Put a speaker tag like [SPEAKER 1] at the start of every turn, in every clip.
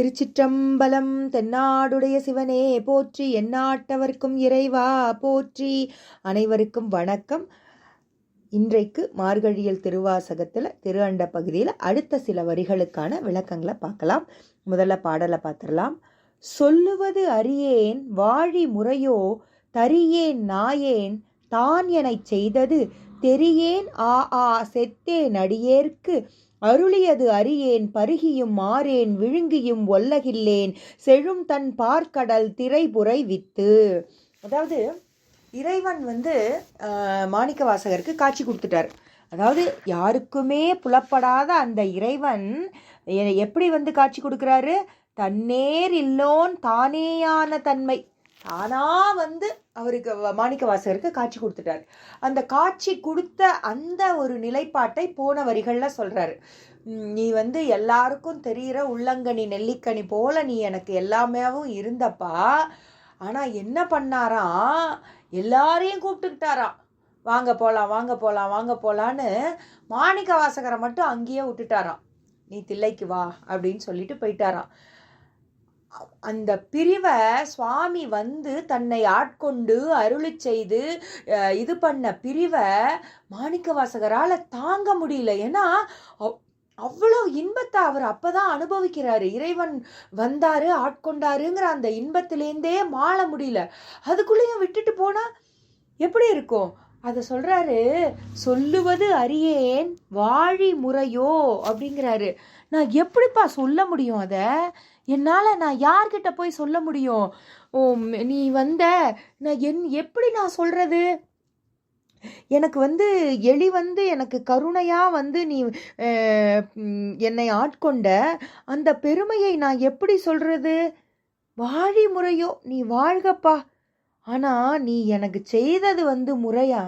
[SPEAKER 1] திருச்சிற்றம்பலம் தென்னாடுடைய சிவனே போற்றி எந்நாட்டவர்க்கும் இறைவா போற்றி. அனைவருக்கும் வணக்கம். இன்றைக்கு மார்கழியல் திருவாசகத்தில் திரு அண்ட பகுதியில் அடுத்த சில வரிகளுக்கான விளக்கங்களை பார்க்கலாம். முதல்ல பாடலை பார்த்துடலாம். சொல்லுவது அறியேன் வாழி முறையோ தரியேன் நாயேன் தான் எனச் செய்தது தெரியேன் ஆ ஆ செத்தேன் அடியேற்கு அருளியது அறியேன் பருகியும் மாறேன் விழுங்கியும் ஒல்லகில்லேன். செழும் தன் பார்க்கடல் திரைபுரை வித்து அதாவது இறைவன் வந்து மாணிக்க வாசகருக்கு காட்சி கொடுத்துட்டார். அதாவது யாருக்குமே புலப்படாத அந்த இறைவன் எப்படி வந்து காட்சி கொடுக்குறாரு? தன்னேர் இல்லோன் தானேயான தன்மை. தானாக வந்து அவருக்கு வ- மாணிக்க வாசகருக்கு காட்சி கொடுத்துட்டார். அந்த காட்சி கொடுத்த அந்த ஒரு நிலைப்பாட்டை போன வரிகளில் சொல்கிறாரு நீ வந்து எல்லாருக்கும் தெரிகிற உள்ளங்கனி நெல்லிக்கனி போல நீ எனக்கு எல்லாமேவும் இருந்தப்பா. ஆனால் என்ன பண்ணாராம் எல்லாரையும் கூப்பிட்டுக்கிட்டாராம் வாங்க போகலாம் வாங்க போகலாம் வாங்க போகலான்னு மாணிக்க வாசகரை மட்டும் அங்கேயே விட்டுட்டாராம். நீ தில்லைக்கு வா அப்படின்னு சொல்லிட்டு போயிட்டாராம். அந்த பிரிவை சுவாமி வந்து தன்னை ஆட்கொண்டு அருளி செய்து இது பண்ண பிரிவை மாணிக்க வாசகரால் தாங்க முடியல. ஏன்னா அவ்வளோ இன்பத்தை அவர் அப்பதான் அனுபவிக்கிறாரு. இறைவன் வந்தாரு ஆட்கொண்டாருங்கிற அந்த இன்பத்திலேருந்தே மாள முடியல. அதுக்குள்ளேயும் விட்டுட்டு போனால் எப்படி இருக்கும்? அதை சொல்கிறாரு சொல்லுவது அறியேன் வாழி முறையோ அப்படிங்கிறாரு. நான் எப்படிப்பா சொல்ல முடியும் அதை? என்னால் நான் யார்கிட்ட போய் சொல்ல முடியும்? ஓ நீ வந்த நான் என் எப்படி நான் சொல்கிறது எனக்கு வந்து எலி வந்து எனக்கு கருணையாக வந்து நீ என்னை ஆட்கொண்ட அந்த பெருமையை நான் எப்படி சொல்கிறது வாழி முறையோ நீ வாழ்கப்பா. ஆனால் நீ எனக்கு செய்தது வந்து முறையா?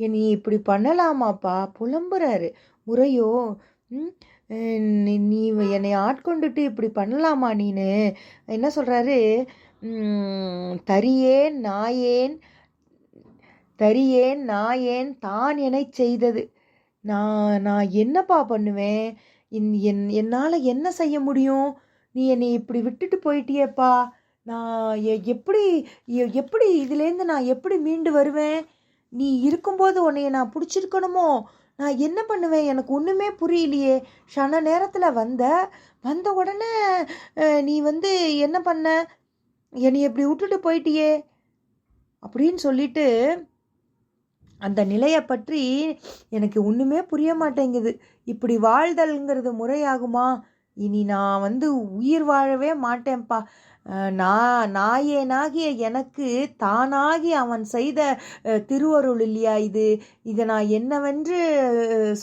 [SPEAKER 1] நீ இப்படி பண்ணலாமாப்பா? புலம்புறாரு. முறையோ ம், நீ நீ என்னை ஆட்கொண்டுட்டு இப்படி பண்ணலாமா நீனு? என்ன சொல்கிறாரு தரியேன் நாயேன் தரியேன் நாயேன் தான் என்னை செய்தது. நான் நான் என்னப்பா பண்ணுவேன்? இந் என் என்னால் என்ன செய்ய முடியும்? நீ என்னை இப்படி விட்டுட்டு போயிட்டியேப்பா. நான் எப்படி எ- எப்படி இதுலேருந்து நான் எப்படி மீண்டு வருவேன்? நீ இருக்கும்போது உன்னைய நான் பிடிச்சிருக்கணுமோ? நான் என்ன பண்ணுவேன்? எனக்கு ஒன்றுமே புரியலையே. ஷன நேரத்தில் வந்த வந்த உடனே நீ வந்து என்ன பண்ண? என்னை இப்படி விட்டுட்டு போயிட்டியே. அப்படின்னு சொல்லிட்டு அந்த நிலையை பற்றி எனக்கு ஒன்றுமே புரிய மாட்டேங்குது. இப்படி வாழ்தல்ங்கிறது முறையாகுமா? இனி நான் வந்து உயிர் வாழவே மாட்டேன்ப்பா. நான் நாயேனாகிய எனக்கு தானாகி அவன் செய்த திருவருள் இல்லையா இது? இதை நான் என்னவென்று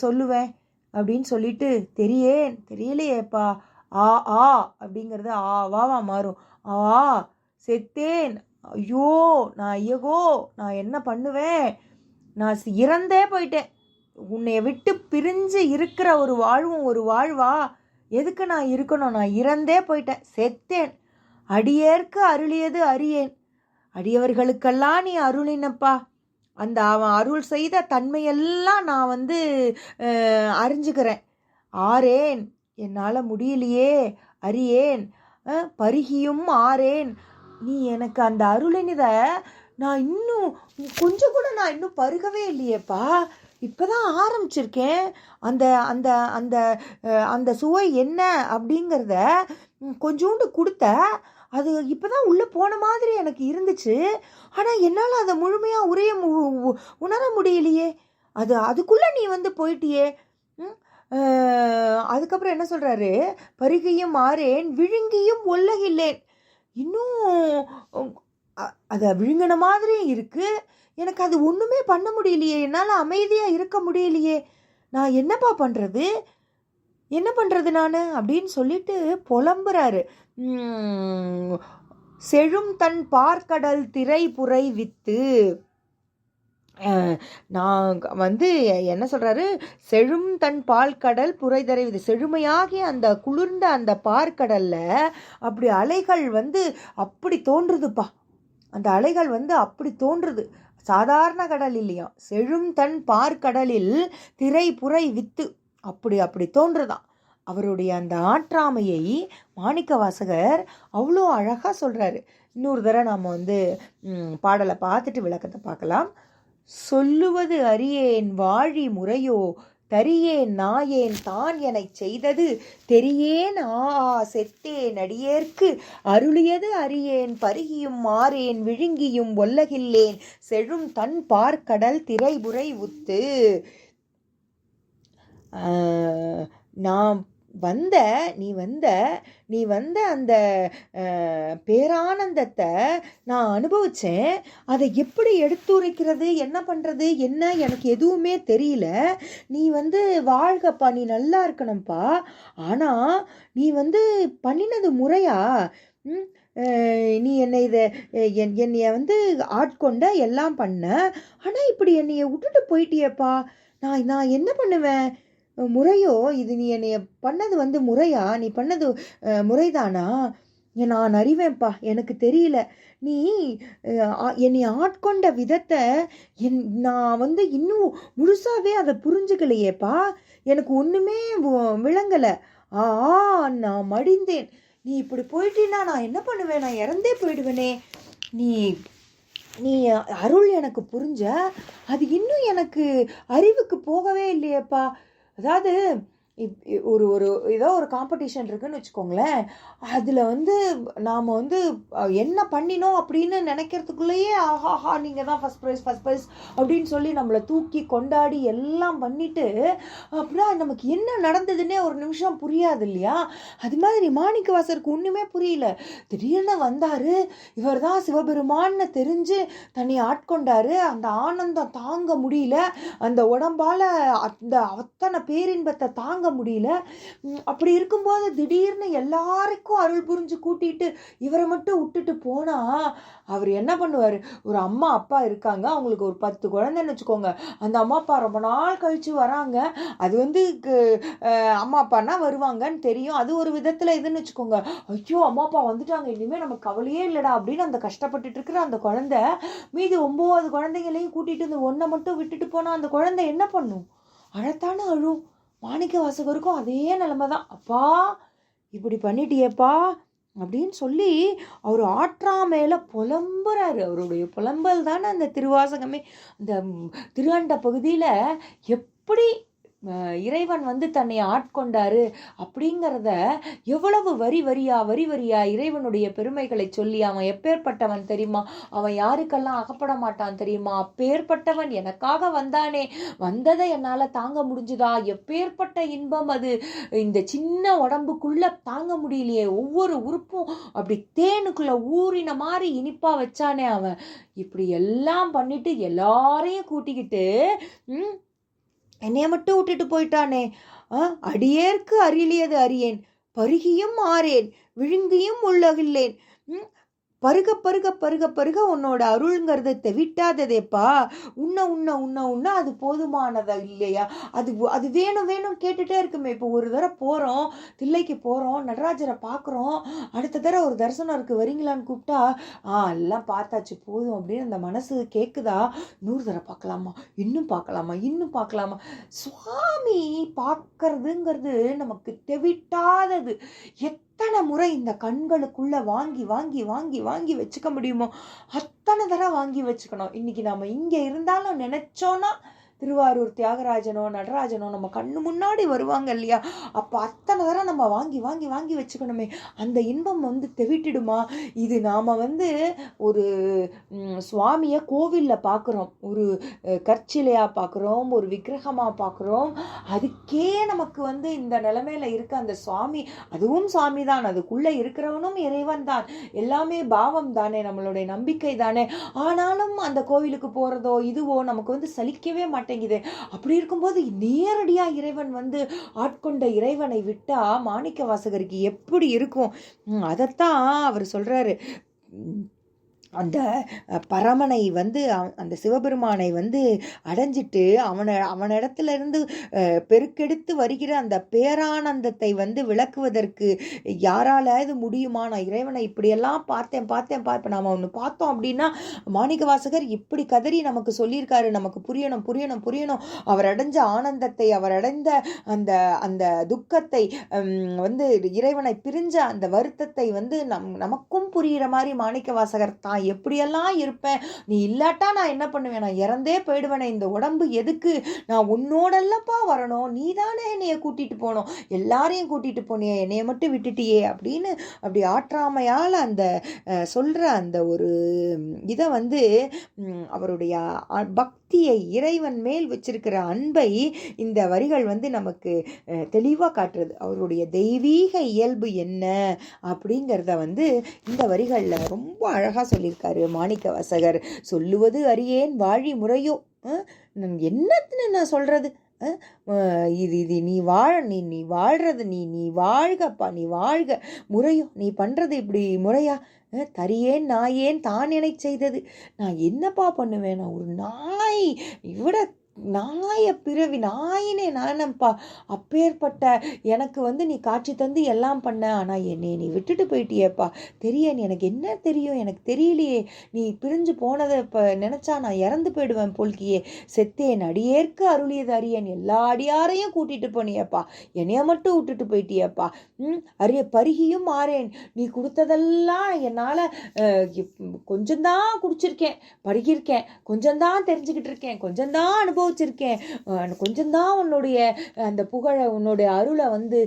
[SPEAKER 1] சொல்லுவேன்? அப்படின்னு சொல்லிட்டு தெரியேன். தெரியலையேப்பா. ஆ ஆ அப்படிங்கிறது ஆவாவா மாறும். ஆ செத்தேன். ஐயோ நான் ஐயகோ நான் என்ன பண்ணுவேன்? நான் இறந்தே போயிட்டேன். உன்னைய விட்டு பிரிஞ்சு இருக்கிற ஒரு வாழ்வும் ஒரு வாழ்வா? எதுக்கு நான் இருக்கணும்? நான் இறந்தே போயிட்டேன். செத்தேன். அடியேற்க அருளியது அறியேன். அடியவர்களுக்கெல்லாம் நீ அருளினப்பா. அந்த அவன் அருள் செய்த தன்மையெல்லாம் நான் வந்து அறிஞ்சுக்கிறேன். ஆறேன். என்னால் முடியலையே. அறியேன். பருகியும் ஆறேன். நீ எனக்கு அந்த அருளினித நான் இன்னும் கொஞ்சம் கூட நான் இன்னும் பருகவே இல்லையேப்பா. இப்பதான் ஆரம்பிச்சிருக்கேன். அந்த அந்த அந்த அந்த சுவை என்ன அப்படிங்கிறத கொஞ்சோண்டு கொடுத்த அது இப்போ தான் உள்ளே போன மாதிரி எனக்கு இருந்துச்சு. ஆனால் என்னால் அதை முழுமையாக உரைய மு- உணர முடியலையே. அது அதுக்குள்ளே நீ வந்து போயிட்டியே. ம்? அதுக்கப்புறம் என்ன சொல்கிறாரு பருகையும் மாறேன் விழுங்கியும் ஒல்லகில்லேன். இன்னும் அதை விழுங்கின மாதிரியும் இருக்குது எனக்கு அது ஒன்றுமே பண்ண முடியலையே. என்னால் அமைதியாக இருக்க முடியலையே. நான் என்னப்பா பண்ணுறது என்ன பண்ணுறது நான்? அப்படின்னு சொல்லிட்டு புலம்புறாரு. செழும் தன் பார்க்கடல் திரைபுரை வித்து நான் வந்து என்ன சொல்கிறாரு செழும் தன் பால்கடல் புரைதரை வித்து. செழுமையாகிய அந்த குளிர்ந்த அந்த பார்க்கடலில் அப்படி அலைகள் வந்து அப்படி தோன்றுதுப்பா. அந்த அலைகள் வந்து அப்படி தோன்றுது. சாதாரண கடல் இல்லையா செழும் தன் பார்க்கடலில் திரை புரை வித்து. அப்படி அப்படி தோன்றுதான். அவருடைய அந்த ஆற்றாமையை மாணிக்க வாசகர் அவ்வளோ அழகாக சொல்கிறாரு இன்னொரு தடவை நாம் வந்து பாடலை பார்த்துட்டு விளக்கத்தை பார்க்கலாம். சொல்லுவது அறியேன் வாழி முறையோ தரியேன் நாயேன் தான் என செய்தது. தெரியேன் ஆ செத்தேன் அடியேற்கு அருளியது அறியேன் பருகியும் மாறேன் விழுங்கியும் ஒல்லகில்லேன். செழும் தன் பார்க்கடல் திரைபுரை உத்து. நாம் வந்த நீ வந்த நீ வந்த அந்த பேரானந்தத்தை நான் அனுபவித்தேன் அதை எப்படி எடுத்துரைக்கிறது? என்ன பண்ணுறது என்ன? எனக்கு எதுவுமே தெரியல. நீ வந்து வாழ்கப்பா நீ நல்லா இருக்கணும்ப்பா ஆனால் நீ வந்து பண்ணினது முறையா? நீ என்னை இதை என் என்னைய வந்து ஆட்கொண்ட எல்லாம் பண்ண. ஆனால் இப்படி என்னைய விட்டுட்டு போயிட்டியப்பா? நான் நான் என்ன பண்ணுவேன்? முறையோ? இது நீ என்னைய பண்ணது வந்து முறையா? நீ பண்ணது முறைதானா? நான் அறிவேன்ப்பா. எனக்கு தெரியல. நீ என்னை ஆட்கொண்ட விதத்தை என் நான் வந்து இன்னும் முழுசாகவே அதை புரிஞ்சுக்கலையேப்பா. எனக்கு ஒன்றுமே விளங்கலை. ஆ நான் மடிந்தேன். நீ இப்படி போயிட்டீன்னா நான் என்ன பண்ணுவேன்? நான் இறந்தே போயிடுவேனே. நீ நீ அருள் எனக்கு புரிஞ்ச அது இன்னும் எனக்கு அறிவுக்கு போகவே இல்லையேப்பா. Zaten ஒரு ஒரு ஏதோ ஒரு காம்படிஷன் இருக்குன்னு வச்சுக்கோங்களேன். அதில் வந்து நாம் வந்து என்ன பண்ணினோம் அப்படின்னு நினைக்கிறதுக்குள்ளேயே ஆஹாஹா நீங்கள் தான் ஃபஸ்ட் ப்ரைஸ் ஃபஸ்ட் ப்ரைஸ் அப்படின்னு சொல்லி நம்மளை தூக்கி கொண்டாடி எல்லாம் பண்ணிவிட்டு அப்புறம் நமக்கு என்ன நடந்ததுன்னே ஒரு நிமிஷம் புரியாது இல்லையா? அது மாதிரி மாணிக்கவாசருக்கு ஒன்றுமே புரியல. திடீர்னு வந்தார். இவர் தான் சிவபெருமான்னு தெரிஞ்சு தன்னை ஆட்கொண்டார். அந்த ஆனந்தம் தாங்க முடியல. அந்த உடம்பால் அந்த அத்தனை பேரின்பத்தை தாங்க முடியல. அப்படி இருக்கும்போது திடீர்னு எல்லாருக்கும் அருள் புரிஞ்சு கூட்டிட்டு இவரை மட்டும் விட்டுட்டு போனா அவர் என்ன பண்ணுவார்? ஒரு அம்மா அப்பா இருக்காங்க. அவங்களுக்கு ஒரு பத்து குழந்தைன்னு வச்சுக்கோங்க. அந்த அம்மா அப்பா ரொம்ப நாள் கழிச்சு வராங்க. அது வந்து அம்மா அப்பான்னா வருவாங்கன்னு தெரியும். அது ஒரு விதத்தில் இதுன்னு வச்சுக்கோங்க. ஐயோ அம்மா அப்பா வந்துட்டாங்க. இனிமேல் நமக்கு கவலையே இல்லைடா அப்படின்னு அந்த கஷ்டப்பட்டுட்டு இருக்கிற அந்த குழந்தை மீதி ஒன்பது குழந்தைங்களையும் கூட்டிட்டு இந்த ஒன்றை மட்டும் விட்டுட்டு போனால் அந்த குழந்தை என்ன பண்ணும்? அழத்தானே அழும். மாணிக்க வாசகருக்கும் அதே நிலமை தான் அப்பா இப்படி பண்ணிட்டியேப்பா அப்படின்னு சொல்லி அவர் ஆற்றாமையில் புலம்புறாரு. அவருடைய புலம்பல் தானே அந்த திருவாசகமே அந்த ம், பகுதியில் எப்படி இறைவன் வந்து தன்னை ஆட்கொண்டாரு அப்படிங்கிறத எவ்வளவு வரி வரியா வரி வரியா இறைவனுடைய பெருமைகளை சொல்லி அவன் எப்பேற்பட்டவன் தெரியுமா? அவன் யாருக்கெல்லாம் அகப்பட மாட்டான் தெரியுமா? அப்பேற்பட்டவன் எனக்காக வந்தானே. வந்ததை என்னால் தாங்க முடிஞ்சுதா? எப்பேற்பட்ட இன்பம் அது? இந்த சின்ன உடம்புக்குள்ள தாங்க முடியலையே. ஒவ்வொரு உறுப்பும் அப்படி தேனுக்குள்ள ஊறின மாதிரி இனிப்பா வச்சானே அவன். இப்படி எல்லாம் பண்ணிட்டு எல்லாரையும் கூட்டிக்கிட்டு என்னைய மட்டும் விட்டுட்டு போயிட்டானே. ஆ அடியேற்கு அரியலியது அறியேன். பருகியும் ஆறேன் விழுங்கியும் உள்ளகில்லேன். ம் பருக பருக பருக பருக உன்னோட அருள்ங்கிறத தெவிட்டாததேப்பா உன்ன உன்ன உன்ன உன்ன அது போதுமானதா இல்லையா? அது அது வேணும் வேணும் கேட்டுட்டே இருக்குமே. இப்போ ஒரு தடவை போகிறோம் தில்லைக்கு போகிறோம் நடராஜரை பார்க்குறோம் அடுத்த தடவை ஒரு தரிசனம் இருக்குது வரீங்களான்னு கூப்பிட்டா ஆ எல்லாம் பார்த்தாச்சு போதும் அப்படின்னு அந்த மனசு கேட்குதா நூறு தடவை பார்க்கலாமா? இன்னும் பார்க்கலாமா? இன்னும் பார்க்கலாமா? சுவாமி பார்க்கறதுங்கிறது நமக்கு தெவிட்டாதது. எத் எத்தனை முறை இந்த கண்களுக்குள்ளே வாங்கி வாங்கி வாங்கி வாங்கி வச்சுக்க முடியுமோ? அத்தனை தடவை வாங்கி வச்சுக்கணும். இன்னைக்கு நம்ம இங்கே இருந்தாலும் நினச்சோன்னா திருவாரூர் தியாகராஜனோ நடராஜனோ நம்ம கண்ணு முன்னாடி வருவாங்க இல்லையா? அப்போ அத்தனை தடவை நம்ம வாங்கி வாங்கி வாங்கி வச்சுக்கணுமே. அந்த இன்பம் வந்து தெவிட்டிடுமா? இது நாம் வந்து ஒரு சுவாமியை கோவிலில் பார்க்குறோம் ஒரு கற்சிலையாக பார்க்குறோம் ஒரு விக்கிரகமாக பார்க்குறோம் அதுக்கே நமக்கு வந்து இந்த நிலமையில இருக்க அந்த சுவாமி அதுவும் சுவாமி தான் அதுக்குள்ளே இருக்கிறவனும் இறைவன் தான் எல்லாமே பாவம் தானே நம்மளுடைய நம்பிக்கை தானே. ஆனாலும் அந்த கோவிலுக்கு போகிறதோ இதுவோ நமக்கு வந்து சலிக்கவே மாட்டேங்குது. அப்படி இருக்கும்போது நேரடியாக இறைவன் வந்து ஆட்கொண்ட இறைவனை விட்டால் மாணிக்க வாசகருக்கு எப்படி இருக்கும்? அதைத்தான் அவர் சொல்கிறாரு அந்த பரமனை வந்து அந்த சிவபெருமானை வந்து அடைஞ்சிட்டு அவனை அவனிடத்துல இருந்து பெருக்கெடுத்து வருகிற அந்த பேரானந்தத்தை வந்து விளக்குவதற்கு யாராலாவது முடியுமா? நான் இறைவனை இப்படியெல்லாம் பார்த்தேன் பார்த்தேன் பார்ப்பேன் நாம் ஒன்று பார்த்தோம் அப்படின்னா மாணிக்க வாசகர் இப்படி கதறி நமக்கு சொல்லியிருக்காரு. நமக்கு புரியணும் புரியணும் புரியணும். அவர் அடைஞ்ச ஆனந்தத்தை அவர் அடைந்த அந்த அந்த துக்கத்தை வந்து இறைவனை பிரிஞ்ச அந்த வருத்தத்தை வந்து நம் நமக்கும் புரிகிற மாதிரி மாணிக்க வாசகர் தான் நான் எப்படியெல்லாம் இருப்பேன்? நீ இல்லாட்டா நான் என்ன பண்ணுவேன்? நான் இறந்தே போயிடுவேனே இந்த உடம்பு எதுக்கு? நான் உன்னோடல்லப்பா வரணும் நீ தானே என்னைய கூட்டிகிட்டு போனோம் எல்லாரையும் கூட்டிகிட்டு போனியே என்னைய மட்டும் விட்டுட்டியே அப்படின்னு அப்படி ஆற்றாமையால் அந்த சொல்கிற அந்த ஒரு இதை வந்து அவருடைய பக்தியை இறைவன் மேல் வச்சிருக்கிற அன்பை இந்த வரிகள் வந்து நமக்கு தெளிவாக காட்டுறது. அவருடைய தெய்வீக இயல்பு என்ன அப்படிங்கிறத வந்து இந்த வரிகளில் ரொம்ப அழகாக சொல்லியிருக்காரு மாணிக்க வாசகர் சொல்லுவது அறியேன் வாழி முறையோ என்னத்துன்னு நான் சொல்கிறது இது இது நீ வாழ நீ நீ வாழ்கிறது நீ நீ வாழ்கப்பா நீ வாழ்க. முறையோ நீ பண்ணுறது இப்படி முறையா? தரியேன் நாயேன் தான் என செய்தது. நான் என்னப்பா பண்ணுவேன்? நான் ஒரு நாய். இவிட நாய பிறவி நாயினே நானப்பா அப்பேற்பட்ட எனக்கு வந்து நீ காட்சி தந்து எல்லாம் பண்ண. ஆனால் என்னை நீ விட்டுட்டு போயிட்டியேப்பா. தெரிய எனக்கு என்ன தெரியும்? எனக்கு தெரியலையே. நீ பிரிஞ்சு போனதை இப்போ நினச்சா நான் இறந்து போயிடுவேன் போல்கியே. செத்தேன் அடியேற்கு அருளியது அரியன் எல்லா அடியாரையும் கூட்டிகிட்டு போனியப்பா. என்னைய மட்டும் விட்டுட்டு போயிட்டியப்பா. ம் அரிய பருகியும் மாறேன். நீ கொடுத்ததெல்லாம் என்னால் கொஞ்சம்தான் குடிச்சிருக்கேன் படிக்கிருக்கேன் கொஞ்சம்தான் தெரிஞ்சுக்கிட்டு இருக்கேன் கொஞ்சம்தான் அனுபவம் அனுபவிச்சிருக்கேன் கொஞ்சம்தான் உன்னுடைய அந்த புகழை உன்னுடைய அருளை வந்து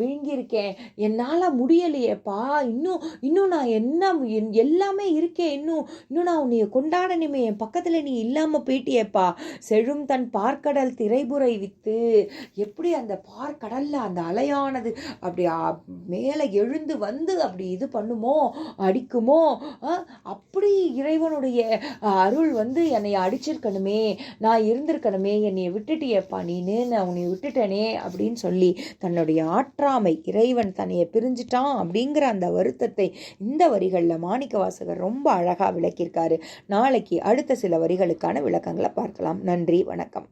[SPEAKER 1] விழுங்கியிருக்கேன். என்னால் முடியலையேப்பா. இன்னும் இன்னும் நான் என்ன எல்லாமே இருக்கேன் இன்னும் இன்னும் நான் உன்னைய கொண்டாடணுமே. என் பக்கத்தில் நீ இல்லாமல் போயிட்டியேப்பா. செழும் தன் பார்க்கடல் திரைபுரை வித்து எப்படி அந்த பார்க்கடலில் அந்த அலையானது அப்படி மேலே எழுந்து வந்து அப்படி இது பண்ணுமோ அடிக்குமோ எப்படி இறைவனுடைய அருள் வந்து என்னை அடிச்சிருக்கணுமே நான் இருந்திருக்கணுமே என்னை விட்டுட்டியப்பா நீனு நான் உன்னை விட்டுட்டனே அப்படின்னு சொல்லி தன்னுடைய ஆற்றாமை இறைவன் தன்னையை பிரிஞ்சிட்டான் அப்படிங்கிற அந்த வருத்தத்தை இந்த வரிகளில் மாணிக்க வாசகர் ரொம்ப அழகாக விளக்கியிருக்காரு. நாளைக்கு அடுத்த சில வரிகளுக்கான விளக்கங்களை பார்க்கலாம். நன்றி வணக்கம்.